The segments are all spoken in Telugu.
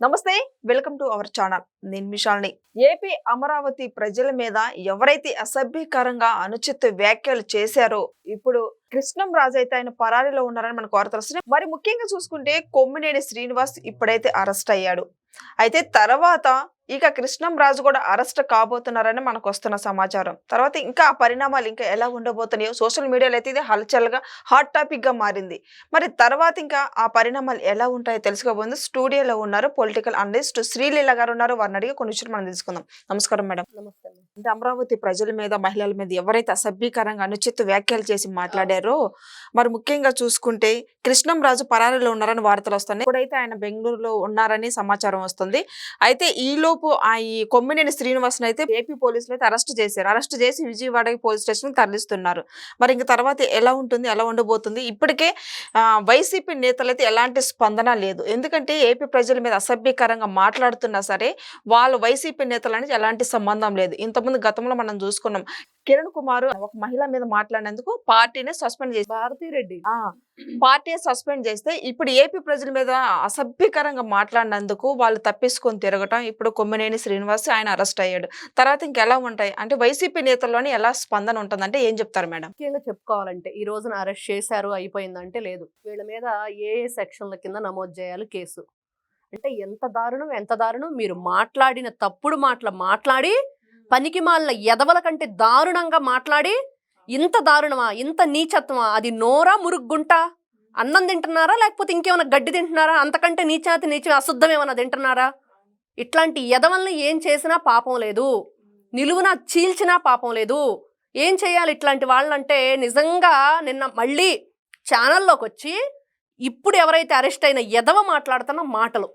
నమస్తే వెల్కమ్ టు అవర్ ఛానల్. నేను మిషాల్ని. ఏపీ అమరావతి ప్రజల మీద ఎవరైతే అసభ్యకరంగా అనుచిత వ్యాఖ్యలు చేశారో ఇప్పుడు కృష్ణం రాజు అయితే ఆయన పరారీలో ఉన్నారని మనకు వార్తలు వస్తున్నాయి. మరి ముఖ్యంగా చూసుకుంటే కొమ్మినేని శ్రీనివాస్ ఇప్పుడైతే అరెస్ట్ అయ్యాడు. అయితే తర్వాత ఇక కృష్ణం రాజు కూడా అరెస్ట్ కాబోతున్నారని మనకు వస్తున్న సమాచారం. తర్వాత ఇంకా ఆ పరిణామాలు ఇంకా ఎలా ఉండబోతున్నాయో సోషల్ మీడియాలో అయితే ఇది హల్చల్గా హాట్ టాపిక్గా మారింది. మరి తర్వాత ఇంకా ఆ పరిణామాలు ఎలా ఉంటాయో తెలుసుకోబోతుంది. స్టూడియోలో ఉన్నారు పొలిటికల్ అనలిస్ట్ శ్రీలీల గారు ఉన్నారు. వారిని అడిగి కొన్ని విషయాలు మనం తెలుసుకుందాం. నమస్కారం మేడం. నమస్తే అంటే అమరావతి ప్రజల మీద మహిళల మీద ఎవరైతే అసభ్యకరంగా అనుచిత వ్యాఖ్యలు చేసి మాట్లాడారో మరి ముఖ్యంగా చూసుకుంటే కృష్ణం రాజు పరారీలో ఉన్నారని వార్తలు వస్తున్నాయి. ఇప్పుడైతే ఆయన బెంగళూరులో ఉన్నారని సమాచారం వస్తుంది. అయితే ఈ లోపు ఆ ఈ కొమ్మినేని శ్రీనివాసన్ అయితే ఏపీ పోలీసులు అయితే అరెస్ట్ చేశారు. అరెస్ట్ చేసి విజయవాడ పోలీస్ స్టేషన్ తరలిస్తున్నారు. మరి ఇంక తర్వాత ఎలా ఉంటుంది? ఎలా ఉండబోతుంది? ఇప్పటికే వైసీపీ నేతలు అయితే ఎలాంటి స్పందన లేదు. ఎందుకంటే ఏపీ ప్రజల మీద అసభ్యకరంగా మాట్లాడుతున్నా సరే వాళ్ళు వైసీపీ నేతలని ఎలాంటి సంబంధం లేదు. ఇంతకుముందు గతంలో మనం చూసుకున్నాం కిరణ్ కుమార్ ఒక మహిళ మీద మాట్లాడినందుకు పార్టీని సస్పెండ్ చేసి భారతీ రెడ్డి ఆ, పార్టీ సస్పెండ్ చేస్తే ఇప్పుడు ఏపీ ప్రజల మీద అసభ్యకరంగా మాట్లాడినందుకు వాళ్ళు తప్పించుకొని తిరగటం ఇప్పుడు కొమ్మినేని శ్రీనివాస్ ఆయన అరెస్ట్ అయ్యాడు. తర్వాత ఇంకెలా ఉంటాయి? అంటే వైసీపీ నేతల్లోనే ఎలా స్పందన ఉంటుందంటే ఏం చెప్తారు మేడం? ముఖ్యంగా చెప్పుకోవాలంటే ఈ రోజున అరెస్ట్ చేశారు అయిపోయిందంటే లేదు. వీళ్ళ మీద ఏ ఏ సెక్షన్ల కింద నమోదు చేయాలి కేసు. అంటే ఎంత దారుణం ఎంత దారుణం? మీరు మాట్లాడిన తప్పుడు మాటలు మాట్లాడి పనికి మాలిన ఎదవల కంటే దారుణంగా మాట్లాడి ఇంత దారుణమా? ఇంత నీచత్వమా? అది నోరా మురుగుంట అన్నం తింటున్నారా? లేకపోతే ఇంకేమైనా గడ్డి తింటున్నారా? అంతకంటే నీచాతి నీచి అశుద్ధం ఏమైనా తింటున్నారా? ఇట్లాంటి ఎదవల్ని ఏం చేసినా పాపం లేదు. నిలువున చీల్చినా పాపం లేదు. ఏం చేయాలి ఇట్లాంటి వాళ్ళంటే నిజంగా నిన్న మళ్ళీ ఛానల్లోకి వచ్చి ఇప్పుడు ఎవరైతే అరెస్ట్ అయిన ఎదవ మాట్లాడుతున్న మాటలు.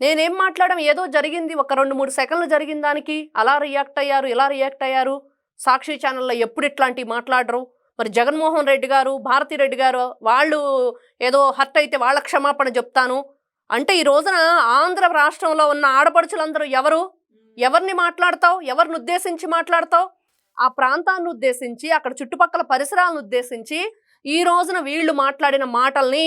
నేనేం మాట్లాడడం? ఏదో జరిగింది. ఒక రెండు మూడు సెకండ్లు జరిగిన దానికి. అలా రియాక్ట్ అయ్యారు ఇలా రియాక్ట్ అయ్యారు. సాక్షి ఛానల్లో ఎప్పుడు ఇట్లాంటివి మాట్లాడరు? మరి జగన్మోహన్ రెడ్డి గారు భారతీ రెడ్డి గారు వాళ్ళు ఏదో హర్ట్ అయితే వాళ్ళ క్షమాపణ చెప్తాను. అంటే ఈ రోజున ఆంధ్ర రాష్ట్రంలో ఉన్న ఆడపడుచులందరూ ఎవరు? ఎవరిని మాట్లాడతావు? ఎవరిని ఉద్దేశించి మాట్లాడతావు? ఆ ప్రాంతాన్ని ఉద్దేశించి అక్కడ చుట్టుపక్కల పరిసరాలను ఉద్దేశించి ఈ రోజున వీళ్ళు మాట్లాడిన మాటల్ని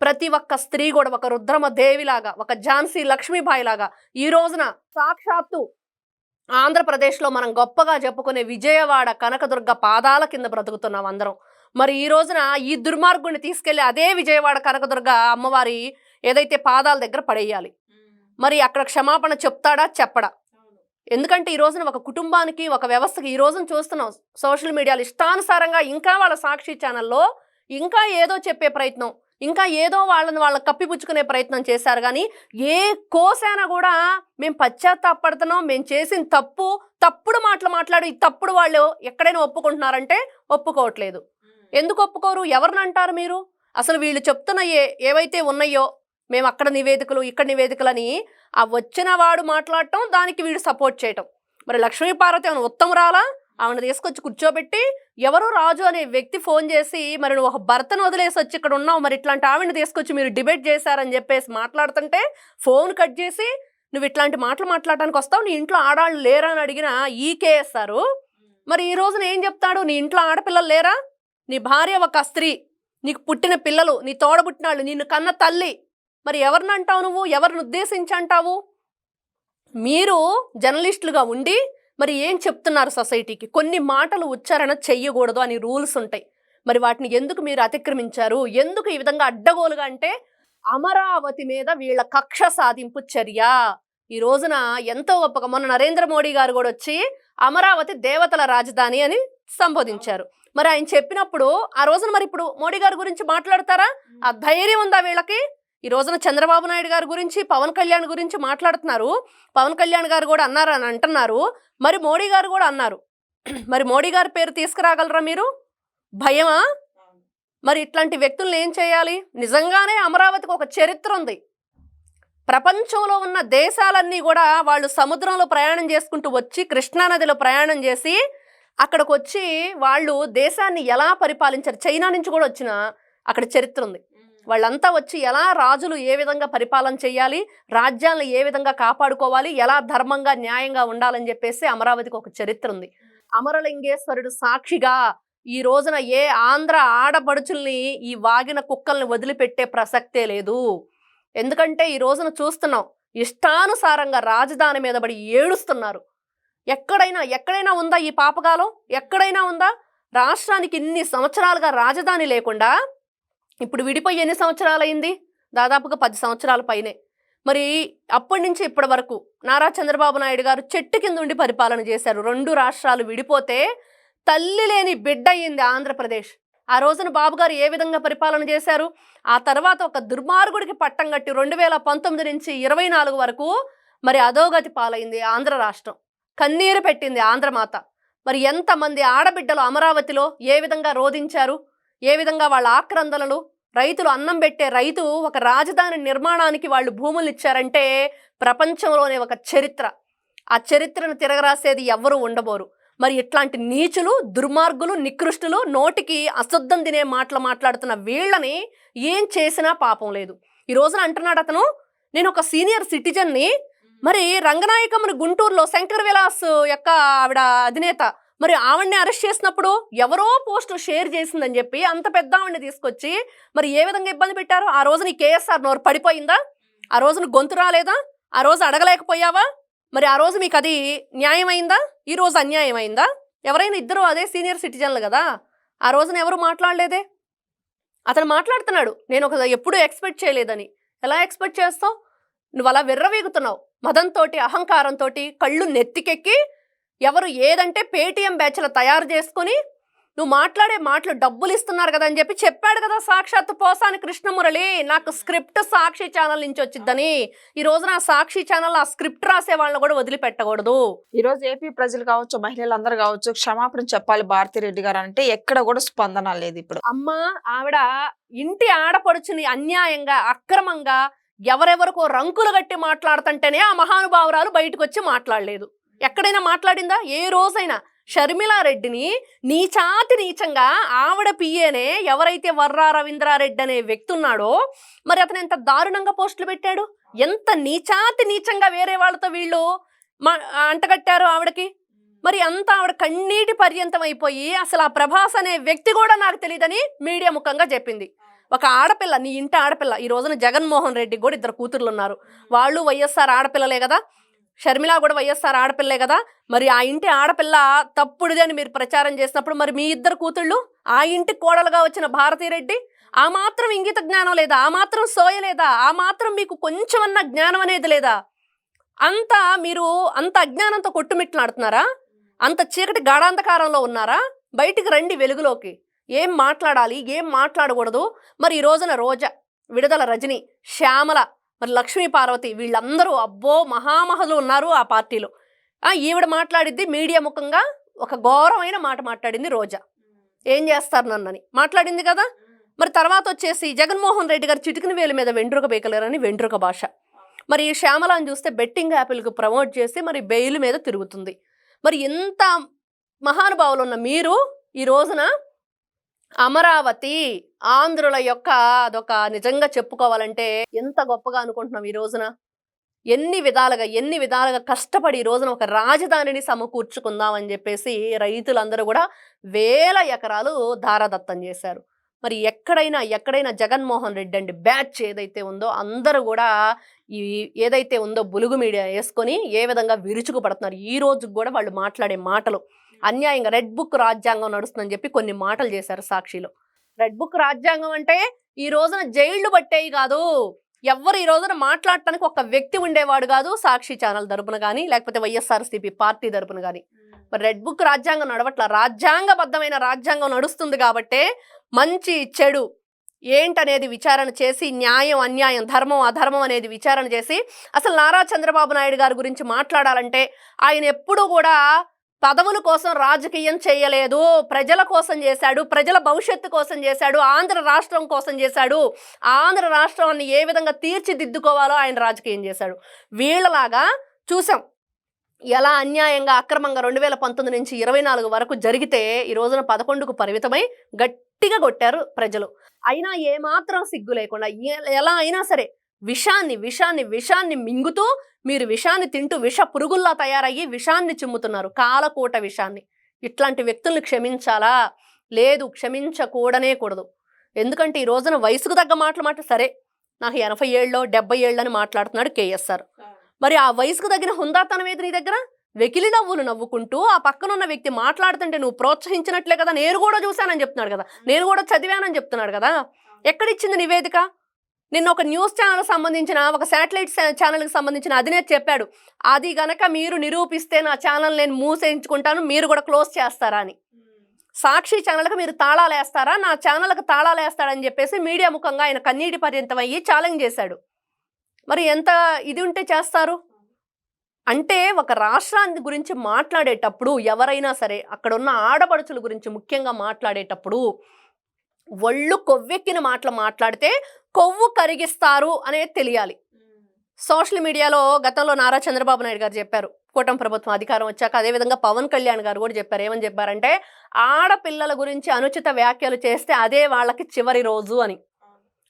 ప్రతి ఒక్క స్త్రీ కూడా ఒక రుద్రమ దేవిలాగా ఒక ఝాన్సీ లక్ష్మీబాయి లాగా ఈ రోజున సాక్షాత్తు ఆంధ్రప్రదేశ్లో మనం గొప్పగా చెప్పుకునే విజయవాడ కనకదుర్గ పాదాల కింద బ్రతుకుతున్నాం అందరం. మరి ఈ రోజున ఈ దుర్మార్గుని తీసుకెళ్ళి అదే విజయవాడ కనకదుర్గ అమ్మవారి ఏదైతే పాదాల దగ్గర పడేయాలి. మరి అక్కడ క్షమాపణ చెప్తాడా? చెప్పడా? ఎందుకంటే ఈ రోజున ఒక కుటుంబానికి ఒక వ్యవస్థకి ఈ రోజున చూస్తున్నాం సోషల్ మీడియాలో ఇష్టానుసారంగా ఇంకా వాళ్ళ సాక్షి ఛానల్లో ఇంకా ఏదో చెప్పే ప్రయత్నం. ఇంకా ఏదో వాళ్ళని వాళ్ళ కప్పిపుచ్చుకునే ప్రయత్నం చేశారు. కానీ ఏ కోసైనా కూడా మేము పశ్చాత్తాపడుతున్నాం మేము చేసిన తప్పు తప్పుడు మాటలు మాట్లాడు ఈ తప్పుడు వాళ్ళు ఎక్కడైనా ఒప్పుకుంటున్నారంటే ఒప్పుకోవట్లేదు. ఎందుకు ఒప్పుకోరు? ఎవరిని అంటారు మీరు? అసలు వీళ్ళు చెప్తున్న ఏ ఏవైతే ఉన్నాయో మేము అక్కడ నివేదికలు ఇక్కడ నివేదికలని ఆ వచ్చిన వాడు మాట్లాడటం దానికి వీడు సపోర్ట్ చేయటం. మరి లక్ష్మీ పార్వతి ఆమెను ఉత్తమరాలా? ఆమెను తీసుకొచ్చి కూర్చోబెట్టి ఎవరు రాజు అనే వ్యక్తి ఫోన్ చేసి మరి నువ్వు ఒక భర్తను వదిలేసి వచ్చి ఇక్కడ ఉన్నావు మరి ఇట్లాంటి ఆవిడని తీసుకొచ్చి మీరు డిబేట్ చేశారని చెప్పేసి మాట్లాడుతుంటే ఫోన్ కట్ చేసి నువ్వు ఇట్లాంటి మాటలు మాట్లాడడానికి వస్తావు నీ ఇంట్లో ఆడాళ్ళు లేరా? అని అడిగిన ఈ మరి ఈ రోజున ఏం చెప్తాడు? నీ ఇంట్లో ఆడపిల్లలు లేరా? నీ భార్య ఒక స్త్రీ నీకు పుట్టిన పిల్లలు నీ తోడబుట్టినాళ్ళు నిన్ను కన్న తల్లి. మరి ఎవరిని అంటావు నువ్వు? ఎవరిని ఉద్దేశించి అంటావు? మీరు జర్నలిస్టులుగా ఉండి మరి ఏం చెప్తున్నారు సొసైటీకి? కొన్ని మాటలు ఉచ్చారణ చెయ్యకూడదు అని రూల్స్ ఉంటాయి. మరి వాటిని ఎందుకు మీరు అతిక్రమించారు? ఎందుకు ఈ విధంగా అడ్డగోలుగా అంటే అమరావతి మీద వీళ్ళ కక్ష సాధింపు చర్య. ఈ రోజున ఎంతో గొప్పగా మొన్న నరేంద్ర మోడీ గారు కూడా వచ్చి అమరావతి దేవతల రాజధాని అని సంబోధించారు. మరి ఆయన చెప్పినప్పుడు ఆ రోజున మరి ఇప్పుడు మోడీ గారి గురించి మాట్లాడతారా? ఆ ధైర్యం ఉందా వీళ్ళకి? ఈ రోజున చంద్రబాబు నాయుడు గారి గురించి పవన్ కళ్యాణ్ గురించి మాట్లాడుతున్నారు. పవన్ కళ్యాణ్ గారు కూడా అన్నారు అని అంటున్నారు. మరి మోడీ గారు కూడా అన్నారు. మరి మోడీ గారి పేరు తీసుకురాగలరా మీరు? భయమా? మరి ఇట్లాంటి వ్యక్తులను ఏం చేయాలి? నిజంగానే అమరావతికి ఒక చరిత్ర ఉంది. ప్రపంచంలో ఉన్న దేశాలన్నీ కూడా వాళ్ళు సముద్రంలో ప్రయాణం చేసుకుంటూ వచ్చి కృష్ణానదిలో ప్రయాణం చేసి అక్కడికి వచ్చి వాళ్ళు దేశాన్ని ఎలా పరిపాలించారు? చైనా నుంచి కూడా వచ్చిన అక్కడ చరిత్ర ఉంది. వాళ్ళంతా వచ్చి ఎలా రాజులు ఏ విధంగా పరిపాలన చేయాలి రాజ్యాలను ఏ విధంగా కాపాడుకోవాలి ఎలా ధర్మంగా న్యాయంగా ఉండాలని చెప్పేసి అమరావతికి ఒక చరిత్ర ఉంది. అమరలింగేశ్వరుడు సాక్షిగా ఈ రోజున ఏ ఆంధ్ర ఆడపడుచుల్ని ఈ వాగిన కుక్కల్ని వదిలిపెట్టే ప్రసక్తే లేదు. ఎందుకంటే ఈ రోజున చూస్తున్నాం ఇష్టానుసారంగా రాజధాని మీద పడి ఏడుస్తున్నారు. ఎక్కడైనా ఎక్కడైనా ఉందా ఈ పాపకాలం? ఎక్కడైనా ఉందా? రాష్ట్రానికి ఇన్ని సంవత్సరాలుగా రాజధాని లేకుండా ఇప్పుడు విడిపోయి ఎన్ని సంవత్సరాలైంది దాదాపుగా పది సంవత్సరాల పైనే. మరి అప్పటి నుంచి ఇప్పటి వరకు నారా చంద్రబాబు నాయుడు గారు చెట్టు కింద ఉండి పరిపాలన చేశారు. రెండు రాష్ట్రాలు విడిపోతే తల్లి లేని బిడ్డ అయ్యింది ఆంధ్రప్రదేశ్. ఆ రోజున బాబు గారు ఏ విధంగా పరిపాలన చేశారు? ఆ తర్వాత ఒక దుర్మార్గుడికి పట్టం కట్టి రెండు వేల పంతొమ్మిది నుంచి ఇరవై నాలుగు వరకు మరి అధోగతి పాలైంది ఆంధ్ర రాష్ట్రం. కన్నీరు పెట్టింది ఆంధ్రమాత. మరి ఎంతమంది ఆడబిడ్డలు అమరావతిలో ఏ విధంగా రోధించారు? ఏ విధంగా వాళ్ళ ఆక్రందనలు రైతులు అన్నం పెట్టే రైతు ఒక రాజధాని నిర్మాణానికి వాళ్ళు భూములు ఇచ్చారంటే ప్రపంచంలోనే ఒక చరిత్ర. ఆ చరిత్రను తిరగరాసేది ఎవ్వరూ ఉండబోరు. మరి ఇట్లాంటి నీచులు దుర్మార్గులు నికృష్టులు నోటికి అశుద్ధం తినే మాటలు మాట్లాడుతున్న వీళ్ళని ఏం చేసినా పాపం లేదు. ఈ రోజున అంటున్నాడు అతను నేను ఒక సీనియర్ సిటిజన్ని మరి రంగనాయకమ్మని గుంటూరులో శంకర్ విలాస్ యొక్క ఆవిడ అధినేత మరి ఆవిడ్ని అరెస్ట్ చేసినప్పుడు ఎవరో పోస్ట్ షేర్ చేసిందని చెప్పి అంత పెద్ద ఆవిడ్ని తీసుకొచ్చి మరి ఏ విధంగా ఇబ్బంది పెట్టారు? ఆ రోజున ఈ కేఎస్ఆర్ నోరు పడిపోయిందా? ఆ రోజున గొంతు రాలేదా? ఆ రోజు అడగలేకపోయావా? మరి ఆ రోజు మీకు అది న్యాయమైందా? ఈ రోజు అన్యాయమైందా? ఎవరైనా ఇద్దరు అదే సీనియర్ సిటిజన్లు కదా? ఆ రోజున ఎవరు మాట్లాడలేదే? అతను మాట్లాడుతున్నాడు నేను ఒక ఎప్పుడూ ఎక్స్పెక్ట్ చేయలేదని. ఎలా ఎక్స్పెక్ట్ చేస్తావు? నువ్వు అలా విర్రవీగుతున్నావు. మదంతో అహంకారంతో కళ్ళు నెత్తికెక్కి ఎవరు ఏదంటే పేటీఎం బ్యాచ్లు తయారు చేసుకొని నువ్వు మాట్లాడే మాటలు డబ్బులు ఇస్తున్నారు కదా అని చెప్పి చెప్పాడు కదా సాక్షాత్ పోసాని కృష్ణమురళి. నాకు స్క్రిప్ట్ సాక్షి ఛానల్ నుంచి వచ్చిద్దని. ఈ రోజు నా సాక్షి ఛానల్ ఆ స్క్రిప్ట్ రాసే వాళ్ళని కూడా వదిలిపెట్టకూడదు. ఈ రోజు ఏపీ ప్రజలు కావచ్చు మహిళలు అందరూ కావచ్చు క్షమాపణ చెప్పాలి భారతి రెడ్డి గారు అంటే ఎక్కడ కూడా స్పందన లేదు ఇప్పుడు. అమ్మ ఆవిడ ఇంటి ఆడపడుచుని అన్యాయంగా అక్రమంగా ఎవరెవరికో రంకులు గట్టి మాట్లాడుతుంటేనే ఆ మహానుభావురాలు బయటకు వచ్చి మాట్లాడలేదు. ఎక్కడైనా మాట్లాడిందా? ఏ రోజైనా. షర్మిలారెడ్డిని నీచాతి నీచంగా ఆవిడ పియ్యేనే ఎవరైతే వర్రా రవీంద్రారెడ్డి అనే వ్యక్తి ఉన్నాడో మరి అతను ఎంత దారుణంగా పోస్టులు పెట్టాడు? ఎంత నీచాతి నీచంగా వేరే వాళ్ళతో వీళ్ళు మా అంటగట్టారు ఆవిడకి? మరి అంత ఆవిడ కన్నీటి పర్యంతం అయిపోయి అసలు ఆ ప్రభాస్ అనే వ్యక్తి కూడా నాకు తెలియదని మీడియా ముఖంగా చెప్పింది. ఒక ఆడపిల్ల నీ ఇంటి ఆడపిల్ల ఈ రోజున జగన్మోహన్ రెడ్డికి కూడా ఇద్దరు కూతుర్లు ఉన్నారు వాళ్ళు వైఎస్ఆర్ ఆడపిల్లలే కదా? షర్మిల కూడా వైఎస్ఆర్ ఆడపిల్లే కదా. మరి ఆ ఇంటి ఆడపిల్ల తప్పుడుది అని మీరు ప్రచారం చేసినప్పుడు మరి మీ ఇద్దరు కూతుళ్ళు ఆ ఇంటి కోడలుగా వచ్చిన భారతీరెడ్డి ఆ మాత్రం ఇంగిత జ్ఞానం లేదా? ఆ మాత్రం సోయ లేదా? ఆ మాత్రం మీకు కొంచెమన్నా జ్ఞానం అనేది లేదా? అంత మీరు అంత అజ్ఞానంతో కొట్టుమిట్లాడుతున్నారా అంత చీకటి గాఢాంధకారంలో ఉన్నారా? బయటికి రండి వెలుగులోకి. ఏం మాట్లాడాలి? ఏం మాట్లాడకూడదు? మరి ఈ రోజున రోజా విడుదల రజని శ్యామల మరి లక్ష్మీ పార్వతి వీళ్ళందరూ అబ్బో మహామహలు ఉన్నారు ఆ పార్టీలో. ఈవిడ మాట్లాడిద్ది మీడియా ముఖంగా ఒక ఘోరమైన మాట మాట్లాడింది రోజా. ఏం చేస్తారు నన్నని? మాట్లాడింది కదా? మరి తర్వాత వచ్చేసి జగన్మోహన్ రెడ్డి గారు చిటికిన వేలు మీద వెంట్రుక బేకలేరని వెంట్రుక భాష. మరి ఈ శ్యామలాని చూస్తే బెట్టింగ్ యాపిల్కి ప్రమోట్ చేసి మరి బెయిల్ మీద తిరుగుతుంది. మరి ఎంత మహానుభావులు ఉన్న మీరు ఈ రోజున అమరావతి ఆంధ్రుల యొక్క అదొక నిజంగా చెప్పుకోవాలంటే ఎంత గొప్పగా అనుకుంటున్నాం ఈ రోజున? ఎన్ని విధాలుగా ఎన్ని విధాలుగా కష్టపడి ఈ రోజున ఒక రాజధానిని సమకూర్చుకుందాం అని చెప్పేసి రైతులందరూ కూడా వేల ఎకరాలు ధారాదత్తం చేశారు. మరి ఎక్కడైనా ఎక్కడైనా జగన్మోహన్ రెడ్డి అండి బ్యాచ్ ఏదైతే ఉందో అందరూ కూడా ఈ ఏదైతే ఉందో బులుగు మీడియా వేసుకొని ఏ విధంగా విరుచుకుపడుతున్నారు ఈ రోజు కూడా వాళ్ళు మాట్లాడే మాటలు. అన్యాయంగా రెడ్ బుక్ రాజ్యాంగం నడుస్తుందని చెప్పి కొన్ని మాటలు చేశారు సాక్షిలో. రెడ్ బుక్ రాజ్యాంగం అంటే ఈ రోజున జైళ్ళు పట్టేవి కాదు. ఎవరు ఈ రోజున మాట్లాడటానికి ఒక వ్యక్తి ఉండేవాడు కాదు సాక్షి ఛానల్ తరపున కానీ లేకపోతే వైఎస్ఆర్సీపీ పార్టీ తరపున కానీ మరి రెడ్ బుక్ రాజ్యాంగం నడవట్ల. రాజ్యాంగబద్ధమైన రాజ్యాంగం నడుస్తుంది కాబట్టే మంచి చెడు ఏంటనేది విచారణ చేసి న్యాయం అన్యాయం ధర్మం అధర్మం అనేది విచారణ చేసి అసలు నారా చంద్రబాబు నాయుడు గారి గురించి మాట్లాడాలంటే ఆయన ఎప్పుడూ కూడా పదవుల కోసం రాజకీయం చేయలేదు ప్రజల కోసం చేశాడు ప్రజల భవిష్యత్తు కోసం చేశాడు ఆంధ్ర రాష్ట్రం కోసం చేశాడు. ఆంధ్ర రాష్ట్రాన్ని ఏ విధంగా తీర్చిదిద్దుకోవాలో ఆయన రాజకీయం చేశాడు. వీళ్ళలాగా చూసాం ఎలా అన్యాయంగా అక్రమంగా రెండు వేల పంతొమ్మిది నుంచి ఇరవై నాలుగు వరకు జరిగితే ఈ రోజున పదకొండుకు పరిమితమై గట్టిగా కొట్టారు ప్రజలు. అయినా ఏమాత్రం సిగ్గు లేకుండా ఎలా అయినా సరే విషాన్ని విషాన్ని విషాన్ని మింగుతూ మీరు విషాన్ని తింటూ విష పురుగుల్లా తయారయ్యి విషాన్ని చిమ్ముతున్నారు కాలకూట విషాన్ని. ఇట్లాంటి వ్యక్తుల్ని క్షమించాలా? లేదు క్షమించకూడనే కూడదు. ఎందుకంటే ఈ రోజున వయసుకు తగ్గ మాటలు మాట సరే నాకు ఎనభై ఏళ్ళలో డెబ్బై ఏళ్ళు అని మాట్లాడుతున్నాడు కేఎస్ఆర్ మరి ఆ వయసుకు తగిన హుందాతనం ఏది నీ దగ్గర? వెకిలి నవ్వులు నవ్వుకుంటూ ఆ పక్కన ఉన్న వ్యక్తి మాట్లాడుతుంటే నువ్వు ప్రోత్సహించినట్లే కదా నేను కూడా చూశానని చెప్తున్నాడు కదా. నేను కూడా చదివానని చెప్తున్నాడు కదా. ఎక్కడిచ్చింది నివేదిక? నిన్న ఒక న్యూస్ ఛానల్ సంబంధించిన ఒక శాటిలైట్ ఛానల్కి సంబంధించిన అధినేత చెప్పాడు అది గనక మీరు నిరూపిస్తే నా ఛానల్ నేను మూసేయించుకుంటాను మీరు కూడా క్లోజ్ చేస్తారా అని. సాక్షి ఛానల్కి మీరు తాళాలు వేస్తారా? నా ఛానల్కి తాళాలు వేస్తాడని చెప్పేసి మీడియా ముఖంగా ఆయన కన్నీటి పర్యంతం అయ్యి ఛాలెంజ్ చేశాడు. మరి ఎంత ఇది ఉంటే చేస్తారు? అంటే ఒక రాష్ట్రాన్ని గురించి మాట్లాడేటప్పుడు ఎవరైనా సరే అక్కడ ఉన్న ఆడపడుచుల గురించి ముఖ్యంగా మాట్లాడేటప్పుడు ఒళ్ళు కొవ్వెక్కిన మాటలు మాట్లాడితే కొవ్వు కరిగిస్తారు అనేది తెలియాలి. సోషల్ మీడియాలో గతంలో నారా చంద్రబాబు నాయుడు గారు చెప్పారు. కూటమి ప్రభుత్వం అధికారం వచ్చాక అదేవిధంగా పవన్ కళ్యాణ్ గారు కూడా చెప్పారు. ఏమని చెప్పారంటే ఆడపిల్లల గురించి అనుచిత వ్యాఖ్యలు చేస్తే అదే వాళ్ళకి చివరి రోజు అని.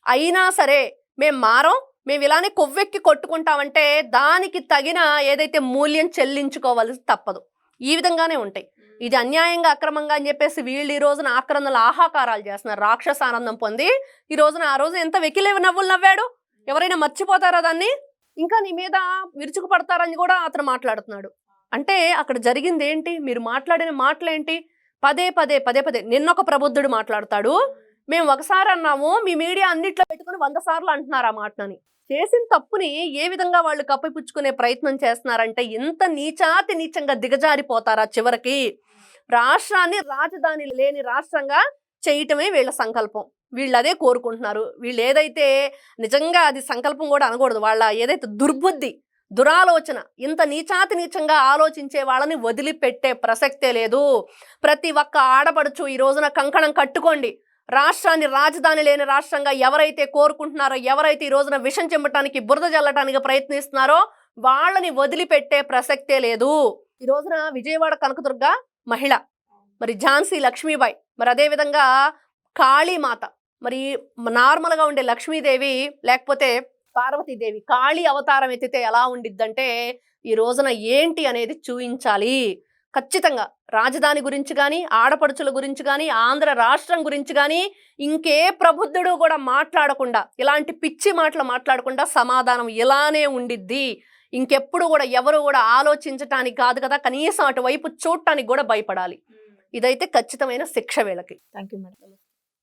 అయినా సరే మేము మారం మేము ఇలానే కొవ్వెక్కి కొట్టుకుంటామంటే దానికి తగిన ఏదైతే మూల్యం చెల్లించుకోవాల్సి తప్పదు. ఈ విధంగానే ఉంటాయి. ఇది అన్యాయంగా అక్రమంగా అని చెప్పేసి వీళ్ళు ఈ రోజున ఆక్రందలు ఆహాకారాలు చేస్తున్నారు. రాక్షస ఆనందం పొంది ఈ రోజున ఆ రోజు ఎంత వెకిలే నవ్వులు నవ్వాడు? ఎవరైనా మర్చిపోతారా దాన్ని? ఇంకా నీ మీద విరుచుకు పడతారని కూడా అతను మాట్లాడుతున్నాడు. అంటే అక్కడ జరిగింది ఏంటి మీరు మాట్లాడిన మాటలేంటి? పదే పదే పదే పదే. నిన్నొక ప్రబుద్ధుడు మాట్లాడతాడు. మేము ఒకసారి అన్నాము మీ మీడియా అన్నిట్లో పెట్టుకుని వంద సార్లు అంటున్నారు ఆ మాటని చేసిన తప్పుని ఏ విధంగా వాళ్ళు కప్పిపుచ్చుకునే ప్రయత్నం చేస్తున్నారంటే ఇంత నీచాతి నీచంగా దిగజారిపోతారా చివరికి? రాష్ట్రాన్ని రాజధాని లేని రాష్ట్రంగా చేయటమే వీళ్ళ సంకల్పం. వీళ్ళు అదే కోరుకుంటున్నారు. వీళ్ళు ఏదైతే నిజంగా అది సంకల్పం కూడా అనకూడదు. వాళ్ళ ఏదైతే దుర్బుద్ధి దురాలోచన ఇంత నీచాతి నీచంగా ఆలోచించే వాళ్ళని వదిలిపెట్టే ప్రసక్తే లేదు. ప్రతి ఒక్క ఆడపడుచు ఈ రోజున కంకణం కట్టుకోండి. రాష్ట్రాన్ని రాజధాని లేని రాష్ట్రంగా ఎవరైతే కోరుకుంటున్నారో ఎవరైతే ఈ రోజున విషం చెమ్మటానికి బురద జల్లటానికి ప్రయత్నిస్తున్నారో వాళ్ళని వదిలిపెట్టే ప్రసక్తే లేదు. ఈ రోజున విజయవాడ కనకదుర్గ మహిళ మరి ఝాన్సీ లక్ష్మీబాయి మరి అదేవిధంగా కాళీమాత మరి నార్మల్గా ఉండే లక్ష్మీదేవి లేకపోతే పార్వతీదేవి కాళీ అవతారం ఎత్తితే ఎలా ఉండిద్దంటే ఈ రోజున ఏంటి అనేది చూయించాలి. ఖచ్చితంగా. రాజధాని గురించి కానీ ఆడపడుచుల గురించి కానీ ఆంధ్ర రాష్ట్రం గురించి కానీ ఇంకే ప్రబుద్ధుడు కూడా మాట్లాడకుండా ఇలాంటి పిచ్చి మాటలు మాట్లాడకుండా సమాధానం ఇలానే ఉండిద్ది. ఇంకెప్పుడు కూడా ఎవరు కూడా ఆలోచించటానికి కాదు కదా కనీసం అటువైపు చూడటానికి కూడా భయపడాలి. ఇదైతే ఖచ్చితమైన శిక్ష వీళ్ళకి. Thank you madam.